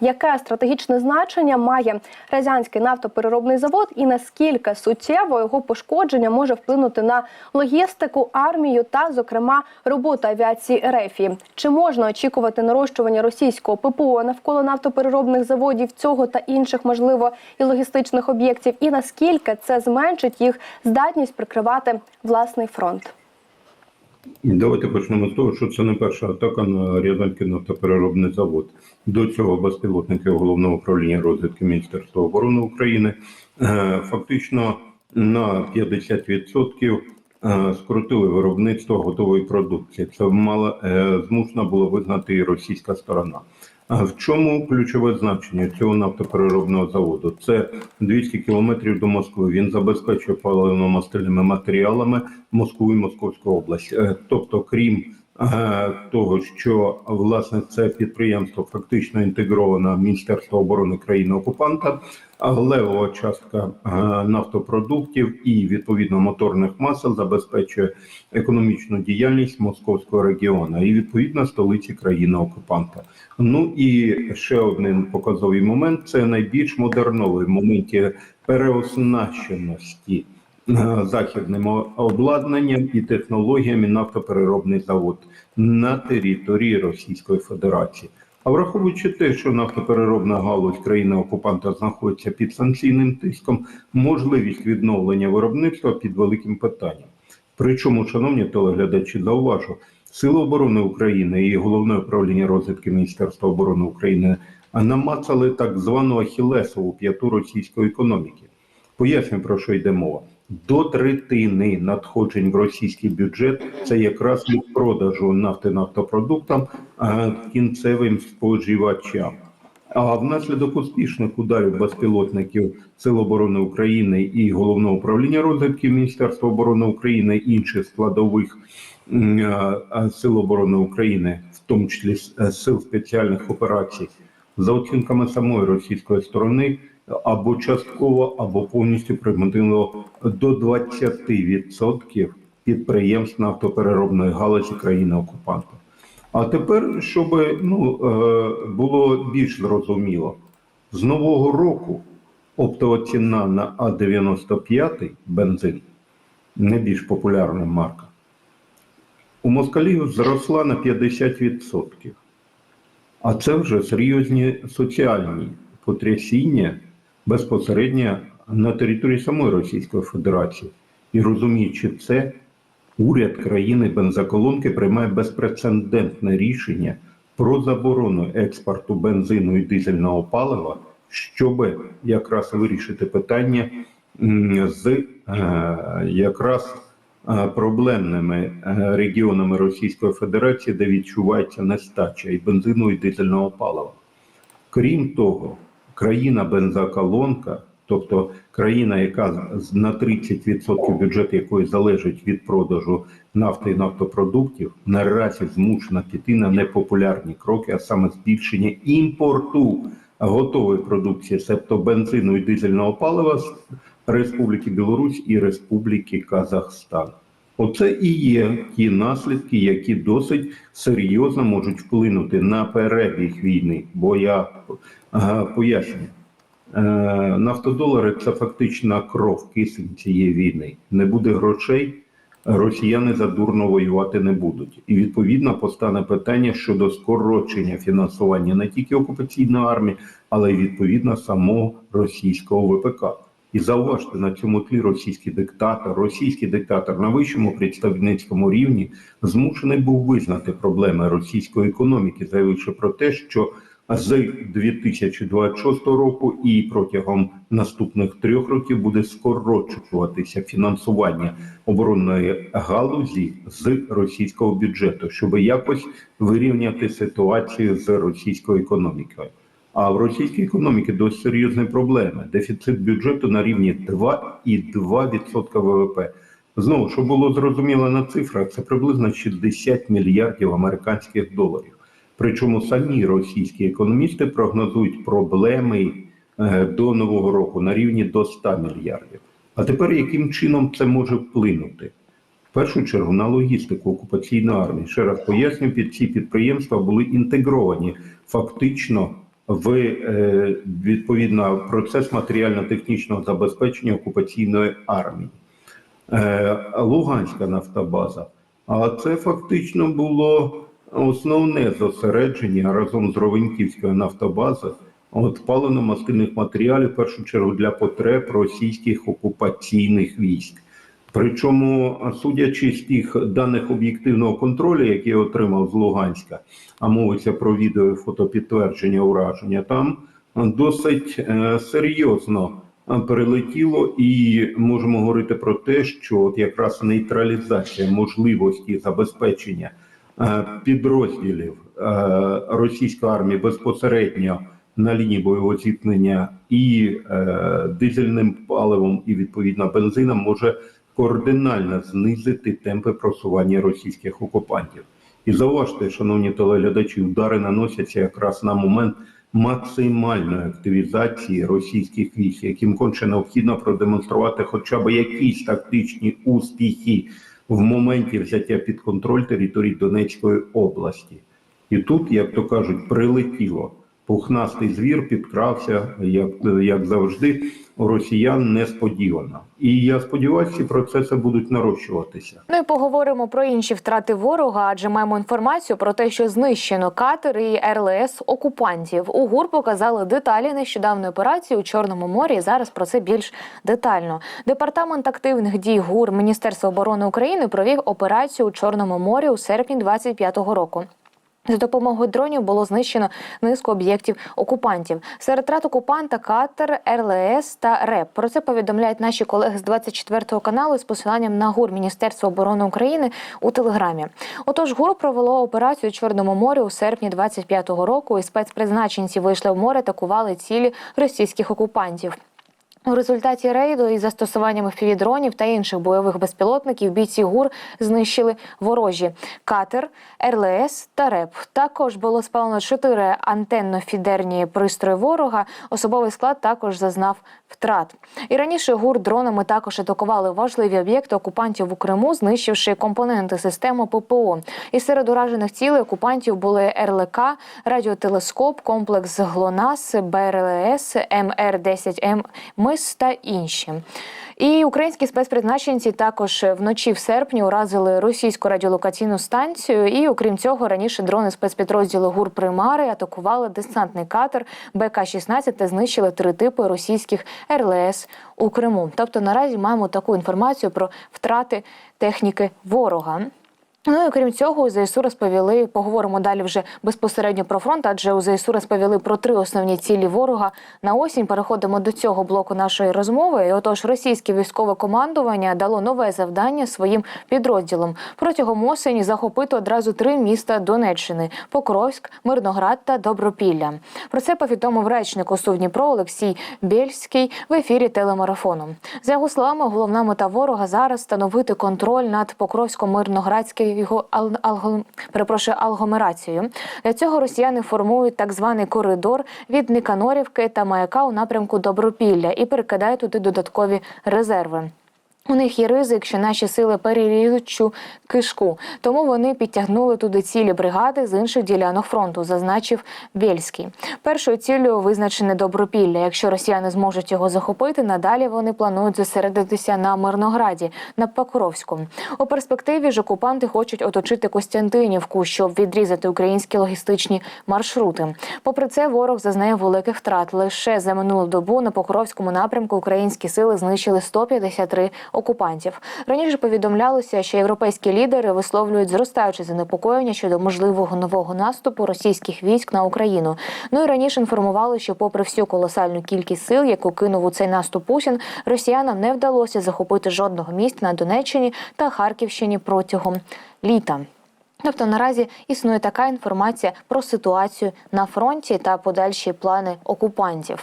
Яке стратегічне значення має Рязанський нафтопереробний завод і наскільки суттєво його пошкодження може вплинути на логістику, армію та, зокрема, роботу авіації РЕФІ? Чи можна очікувати нарощування російського ППО навколо нафтопереробних заводів цього та інших, можливо, і логістичних об'єктів? І наскільки це зменшить їх здатність прикривати власний фронт? Давайте почнемо з того, що це не перша атака на Рязанський нафтопереробний завод. До цього безпілотники головного управління розвідки Міністерства оборони України е, фактично на 50% скрутили скоротили виробництво готової продукції. Це мало е, змушена була визнати і російська сторона. В чому ключове значення цього нафтопереробного заводу? Це 200 кілометрів до Москви. Він забезпечує паливно-мастильними матеріалами Москву і Московську область. Е, Тобто, крім того, що власне це підприємство фактично інтегровано в Міністерство оборони країни окупанта, левова частка е, нафтопродуктів і відповідно моторних масел забезпечує економічну діяльність московського регіону і відповідно столиці країни окупанта. Ну і ще один показовий момент це найбільш модерновий в моменті переоснащеності е, західним обладнанням і технологіями нафтопереробний завод на території Російської Федерації. А враховуючи те, що нафтопереробна галузь країни окупанта знаходиться під санкційним тиском, можливість відновлення виробництва під великим питанням. Причому, шановні телеглядачі, зауважу, Сили оборони України і головне управління розвідки Міністерства оборони України намацали так звану Ахілесову п'яту російської економіки. Поясню, про що йде мова. До третини надходжень в російський бюджет це якраз від продажу нафти нафтопродуктам кінцевим споживачам. А внаслідок успішних ударів безпілотників Сил оборони України і головного управління розвідки Міністерства оборони України інших складових а, а, Сил оборони України, в тому числі е, сил спеціальних операцій, за оцінками самої російської сторони, або частково, або повністю пригнутило до 20% підприємств нафтопереробної галузі країни окупанта. А тепер, щоб ну, е, було більш зрозуміло, з нового року оптова ціна на А95 бензин, найбільш популярна марка, у москалів зросла на 50%. А це вже серйозні соціальні потрясіння безпосередньо на території самої Російської Федерації. І розуміючи це, уряд країни бензоколонки приймає безпрецедентне рішення про заборону експорту бензину і дизельного палива, щоб якраз вирішити питання з е, якраз е, проблемними е, регіонами Російської Федерації, де відчувається нестача і бензину, і дизельного палива. Крім того, країна бензоколонка, тобто країна, яка на 30% бюджету якої залежить від продажу нафти і нафтопродуктів, наразі змушена піти на непопулярні кроки, а саме збільшення імпорту готової продукції, себто бензину і дизельного палива з Республіки Білорусь і Республіки Казахстан. Оце і є ті наслідки, які досить серйозно можуть вплинути на перебіг війни. Бо я е, поясню, е, нафтодолари це фактично кров кисень цієї війни. Не буде грошей, росіяни задурно воювати не будуть. І відповідно постане питання щодо скорочення фінансування не тільки окупаційної армії, але й відповідно самого російського ВПК. І зауважте на цьому тлі російський диктатор, російський диктатор на вищому представницькому рівні змушений був визнати проблеми російської економіки, заявивши про те, що з 2026 року і протягом наступних трьох років буде скорочуватися фінансування оборонної галузі з російського бюджету, щоб якось вирівняти ситуацію з російською економікою. А в російській економіці досить серйозні проблеми. Дефіцит бюджету на рівні 2,2% ВВП. Знову, щоб було зрозуміло на цифрах, це приблизно 60 мільярдів американських доларів. Причому самі російські економісти прогнозують проблеми е, до нового року на рівні до 100 мільярдів. А тепер яким чином це може вплинути? В першу чергу на логістику окупаційної армії. Ще раз поясню, під ці підприємства були інтегровані фактично в е, відповідно процес матеріально-технічного забезпечення окупаційної армії. Е, Луганська нафтобаза. А це фактично було основне зосередження разом з Ровеньківською нафтобазою от паливно-мастильних матеріалів, в першу чергу для потреб російських окупаційних військ. Причому, судячи з тих даних об'єктивного контролю, які я отримав з Луганська, а мовиться про відео і фотопідтвердження ураження, там досить е, серйозно е, перелетіло, і можемо говорити про те, що от якраз нейтралізація можливості забезпечення е, підрозділів російської армії безпосередньо на лінії бойового зіткнення і дизельним паливом, і відповідно бензином може кардинально знизити темпи просування російських окупантів. І зауважте, шановні телеглядачі, удари наносяться якраз на момент максимальної активізації російських військ, яким конче необхідно продемонструвати хоча б якісь тактичні успіхи в моменті взяття під контроль територій Донецької області. І тут, як то кажуть, прилетіло. Пухнастий звір підкрався, як, як завжди, у росіян несподівано. І я сподіваюся, ці процеси будуть нарощуватися. Ну і поговоримо про інші втрати ворога, адже маємо інформацію про те, що знищено катер і РЛС окупантів. У ГУР показали деталі нещодавної операції у Чорному морі. Зараз про це більш детально. Департамент активних дій ГУР Міністерства оборони України провів операцію у Чорному морі у серпні 25-го року. За допомогою дронів було знищено низку об'єктів окупантів. Серед втрат окупанта катер, РЛС та РЕП. Про це повідомляють наші колеги з 24 каналу з посиланням на ГУР Міністерства оборони України у Телеграмі. Отож, ГУР провело операцію у Чорному морі у серпні 25-го року. І спецпризначенці вийшли в море, атакували цілі російських окупантів. У результаті рейду із застосуванням FPV-дронів та інших бойових безпілотників бійці ГУР знищили ворожі катер, РЛС та РЕП. Також було спалено чотири антенно-фідерні пристрої ворога. Особовий склад також зазнав втрат. І раніше ГУР дронами також атакували важливі об'єкти окупантів у Криму, знищивши компоненти системи ППО. І серед уражених цілей окупантів були РЛК, радіотелескоп, комплекс ГЛОНАС, БРЛС, МР-10М МИС та інші. І українські спецпризначенці також вночі в серпні уразили російську радіолокаційну станцію. І окрім цього, раніше дрони спецпідрозділу ГУР Примари атакували десантний катер БК-16 та знищили три типи російських РЛС у Криму. Тобто наразі маємо таку інформацію про втрати техніки ворога. Ну і крім цього, у ЗСУ розповіли, поговоримо далі вже безпосередньо про фронт, адже у ЗСУ розповіли про три основні цілі ворога на осінь. Переходимо до цього блоку нашої розмови. І отож, російське військове командування дало нове завдання своїм підрозділам протягом осені захопити одразу три міста Донеччини: Покровськ, Мирноград та Добропілля. Про це повідомив речник ОСУ Дніпро Олексій Бєльський в ефірі телемарафону. За його словами, головна мета ворога зараз встановити контроль над Покровсько-Мирноградською його ал, ал, перепрошую, алгомерацією. Для цього росіяни формують так званий коридор від Никанорівки та Маяка у напрямку Добропілля і перекидають туди додаткові резерви. У них є ризик, що наші сили переріжуть цю кишку, тому вони підтягнули туди цілі бригади з інших ділянок фронту, зазначив Бєльський. Першою ціллю визначене добропілля. Якщо росіяни зможуть його захопити, надалі вони планують зосередитися на Мирнограді, на Покровську. У перспективі ж окупанти хочуть оточити Костянтинівку, щоб відрізати українські логістичні маршрути. Попри це, ворог зазнає великих втрат. Лише за минулу добу на Покровському напрямку українські сили знищили 153 окупантів. Раніше повідомлялося, що європейські лідери висловлюють зростаюче занепокоєння щодо можливого нового наступу російських військ на Україну. Ну і раніше інформували, що, попри всю колосальну кількість сил, яку кинув у цей наступ Путін, росіянам не вдалося захопити жодного міста на Донеччині та Харківщині протягом літа. Тобто наразі існує така інформація про ситуацію на фронті та подальші плани окупантів.